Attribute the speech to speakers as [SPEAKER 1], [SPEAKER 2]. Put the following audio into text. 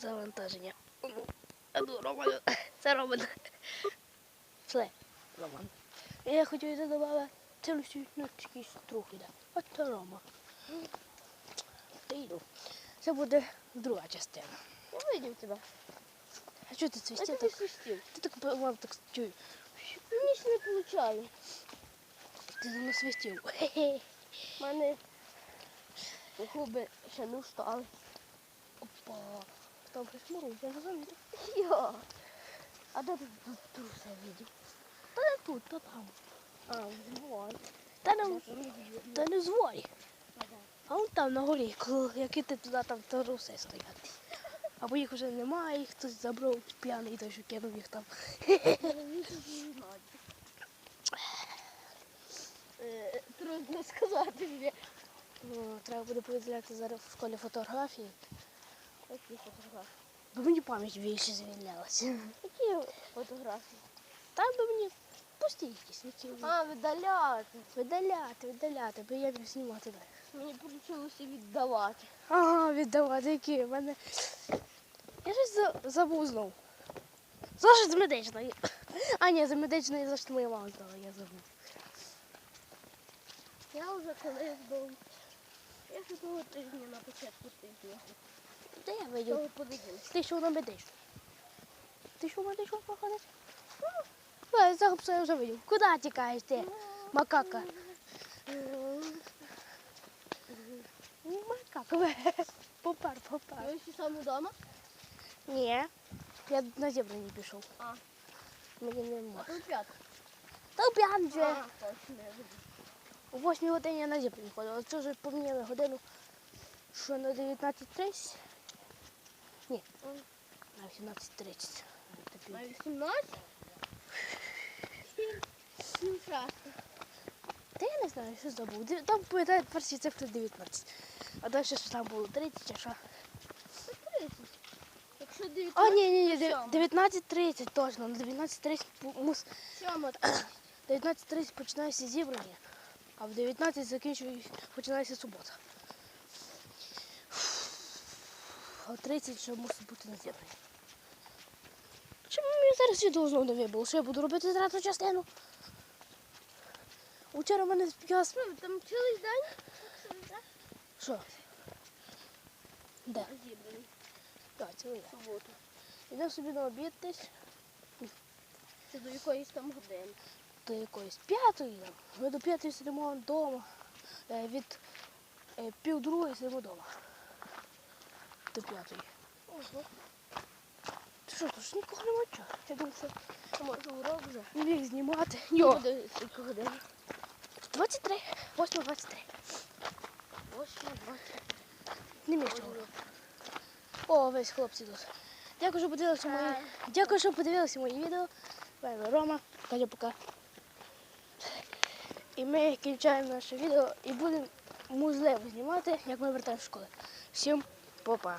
[SPEAKER 1] завантаження. Ну, ну, Роман, це Роман. Все, Роман. Я хотів це додати цілу ну, якісь трохи, да. От це Рома. Та йду. Це буде друга частина.
[SPEAKER 2] Я видів тебе.
[SPEAKER 1] А що ти свистів так?
[SPEAKER 2] свистів.
[SPEAKER 1] Ти так вам так чую.
[SPEAKER 2] Ж не получаю.
[SPEAKER 1] Ти за мною свистів.
[SPEAKER 2] У мене губи ще не встали.
[SPEAKER 1] Опа. Там присмурив, я не замітив.
[SPEAKER 2] Йо. А де ти тут труса видів?
[SPEAKER 1] Та не тут, та там.
[SPEAKER 2] А, вон.
[SPEAKER 1] Та не, та не звой. А он там на горі, які ти туди там труси стоять. Або їх вже немає, їх хтось забрав п'яний, той що кинув їх там.
[SPEAKER 2] Е, Трудно сказати мені.
[SPEAKER 1] Ну, треба буде повідомляти зараз в школі фотографії.
[SPEAKER 2] Які фотографії?
[SPEAKER 1] Бо мені пам'ять більше звільнялася.
[SPEAKER 2] Які фотографії?
[SPEAKER 1] Там би мені пусті якісь, які
[SPEAKER 2] А, видаляти.
[SPEAKER 1] видаляти, видаляти, бо я б знімати далі.
[SPEAKER 2] Мені вийшло віддавати.
[SPEAKER 1] Ага, віддавати, які в мене. Я щось за- забув знову. Зошит з медичної. А, ні, за медичної зошит моя мама здала, я забув.
[SPEAKER 2] Я вже колись був. Я ще того тижня на початку тижня.
[SPEAKER 1] Де я
[SPEAKER 2] понеділка.
[SPEAKER 1] Ти що на медичну? Ти що медичну проходиш? Ну, я цього пса я вже видів. Куди тікаєш ти? Макака. Макака. Попар, попар.
[SPEAKER 2] Ви всі саме вдома?
[SPEAKER 1] Ні. Я на зібрані пішов.
[SPEAKER 2] А.
[SPEAKER 1] Мені не
[SPEAKER 2] А
[SPEAKER 1] можна.
[SPEAKER 2] тут п'ятка.
[SPEAKER 1] Та п'ян вже.
[SPEAKER 2] А, точно, я.
[SPEAKER 1] О 8 годині я на зібрані ходив. А це вже поміняли годину, що на 19.30. Ні, на 18.30.
[SPEAKER 2] На 18? Сім шахти.
[SPEAKER 1] Та я не знаю, що забув. Там пам'ятаю перші цифри 19. А далі що там було 30 чи що?
[SPEAKER 2] 30. Якщо 19,
[SPEAKER 1] А, ні, ні, ні,
[SPEAKER 2] то
[SPEAKER 1] 19.30 точно. На 19.30 пу- мус.
[SPEAKER 2] Сьома.
[SPEAKER 1] 19.30 починається зібрання, а в 19 закінчує, починається субота. А 30 ще мусить бути на зібранні. Чому мені зараз відео знову не вибило? Що я буду робити третю частину? Вчора мене
[SPEAKER 2] ви там цілий день?
[SPEAKER 1] Що? Де?
[SPEAKER 2] Зібраний.
[SPEAKER 1] Так, цілий день.
[SPEAKER 2] Суботу.
[SPEAKER 1] Йдемо собі на обід десь
[SPEAKER 2] Це до якоїсь там години.
[SPEAKER 1] до якоїсь п'ятої. Ми до п'ятої сидимо вдома. Е, Від е, пів другої сидимо вдома. До п'ятої.
[SPEAKER 2] Ого.
[SPEAKER 1] Ти що, тут ж нікого нема чого. Я думав, що
[SPEAKER 2] А може урок вже?
[SPEAKER 1] не міг знімати.
[SPEAKER 2] Йо.
[SPEAKER 1] Йо,
[SPEAKER 2] Буде скільки годин?
[SPEAKER 1] 23, 8, 23.
[SPEAKER 2] 8, 20.
[SPEAKER 1] Не міг цього. О, весь хлопці тут. Дякую, що подивилися мої. Дякую, що подивилися мої відео. Вами Рома. Кажу пока. І ми кінчаємо наше відео і будемо можливо знімати, як ми вертаємося з школи. Всім па-па.